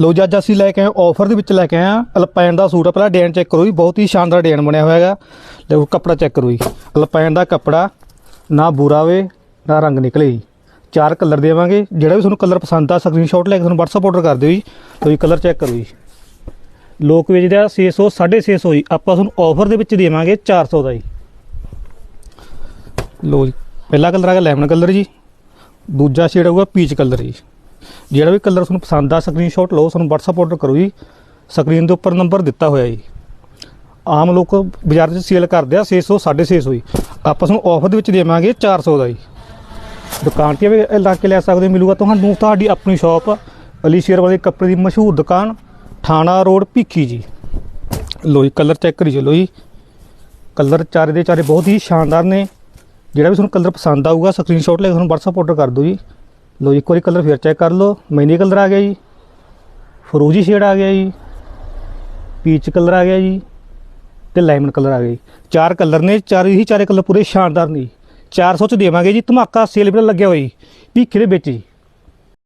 ਲੋ ਜੀ, ਅੱਜ ਅਸੀਂ ਲੈ ਕੇ ਆਏ ਆਫਰ ਦੇ ਵਿੱਚ ਲੈ ਕੇ ਆਏ ਆ ਅਲਪਾਈਨ ਦਾ ਸੂਟ। ਆ ਪਹਿਲਾਂ ਡਿਜ਼ਾਈਨ ਚੈੱਕ ਕਰੋ ਜੀ, ਬਹੁਤ ਹੀ ਸ਼ਾਨਦਾਰ ਡਿਜ਼ਾਈਨ ਬਣਿਆ ਹੋਇਆ ਹੈਗਾ। ਲਓ, ਕੱਪੜਾ ਚੈੱਕ ਕਰੋ ਜੀ। ਅਲਪਾਈਨ ਦਾ ਕੱਪੜਾ ਨਾ ਬੁਰਾ ਵੇ, ਨਾ ਰੰਗ ਨਿਕਲੇ ਜੀ। ਚਾਰ ਕਲਰ ਦੇਵਾਂਗੇ। ਜਿਹੜਾ ਵੀ ਤੁਹਾਨੂੰ ਕਲਰ ਪਸੰਦ ਆ ਸਕਰੀਨਸ਼ਾਟ ਲੈ ਕੇ ਤੁਹਾਨੂੰ WhatsApp ਆਰਡਰ ਕਰ ਦਿਓ ਜੀ। ਲਓ ਜੀ ਕਲਰ ਚੈੱਕ ਕਰੋ ਜੀ। ਲੋਕ ਵੇਚਦੇ ਆ 600 650 ਜੀ। ਆਪਾਂ ਤੁਹਾਨੂੰ ਆਫਰ ਦੇ ਵਿੱਚ ਦੇਵਾਂਗੇ 400 ਦਾ ਜੀ। ਲੋ ਜੀ, ਪਹਿਲਾ ਕਲਰ ਆ ਗਿਆ ਲੈਮਨ ਕਲਰ ਜੀ। ਦੂਜਾ ਸ਼ੇਡ ਆਊਗਾ ਪੀਚ ਕਲਰ ਜੀ। ਜਿਹੜਾ ਵੀ ਕਲਰ ਤੁਹਾਨੂੰ ਪਸੰਦ ਆ ਸਕਰੀਨਸ਼ਾਟ ਲਓ ਤੁਹਾਨੂੰ WhatsApp ਆਰਡਰ ਕਰੋ ਜੀ। ਸਕਰੀਨ ਦੇ ਉੱਪਰ ਨੰਬਰ ਦਿੱਤਾ ਹੋਇਆ ਜੀ। ਆਮ ਲੋਕ ਬਾਜ਼ਾਰ 'ਚ ਸੇਲ ਕਰਦੇ ਆ 600 650 ਜੀ। ਆਪਾਂ ਤੁਹਾਨੂੰ ਆਫਰ ਦੇ ਵਿੱਚ ਦੇਵਾਂਗੇ 400 ਦਾ ਜੀ। ਦੁਕਾਨ ਤੇ ਵੀ ਲਾ ਕੇ ਲੈ ਸਕਦੇ ਮਿਲੂਗਾ ਤੁਹਾਨੂੰ ਤੁਹਾਡੀ ਆਪਣੀ ਸ਼ਾਪ ਅਲੀ ਸ਼ੇਰ ਵਾਲੇ ਕੱਪੜੇ ਦੀ ਮਸ਼ਹੂਰ ਦੁਕਾਨ ਥਾਣਾ ਰੋਡ, ਭੀਖੀ ਜੀ। ਲੋ ਜੀ ਕਲਰ ਚੈੱਕ ਕਰੀ ਚਲੋ ਜੀ। ਕਲਰ ਚਾਰੇ ਦੇ ਚਾਰੇ ਬਹੁਤ ਹੀ ਸ਼ਾਨਦਾਰ ਨੇ। ਜਿਹੜਾ ਵੀ ਤੁਹਾਨੂੰ ਕਲਰ ਪਸੰਦ ਆਊਗਾ ਸਕਰੀਨਸ਼ਾਟ ਲੈ ਕੇ ਤੁਹਾਨੂੰ WhatsApp ਆਰਡਰ ਕਰ ਦਿਓ ਜੀ। ਲੋ ਜੀ, ਇੱਕ ਵਾਰੀ ਕਲਰ ਫਿਰ ਚੈੱਕ ਕਰ ਲਓ। ਮੈਨੀ ਕਲਰ ਆ ਗਿਆ ਜੀ। ਫਰੋਜੀ ਸ਼ੇਡ ਆ ਗਿਆ ਜੀ। ਪੀਚ ਕਲਰ ਆ ਗਿਆ ਜੀ ਤੇ ਲੈਮਨ ਕਲਰ ਆ ਗਿਆ ਜੀ। ਚਾਰ ਕਲਰ ਨੇ, ਚਾਰੇ ਹੀ ਚਾਰੇ ਕਲਰ ਪੂਰੇ ਸ਼ਾਨਦਾਰ ਨੇ ਜੀ। 400 ਚ ਦੇਵਾਂਗੇ ਜੀ। ਧਮਾਕਾ ਸੇਲ ਵੀ ਲੱਗਿਆ ਹੋਇਆ ਜੀ। ਭੀਖੇ ਦੇ ਵਿੱਚ ਜੀ।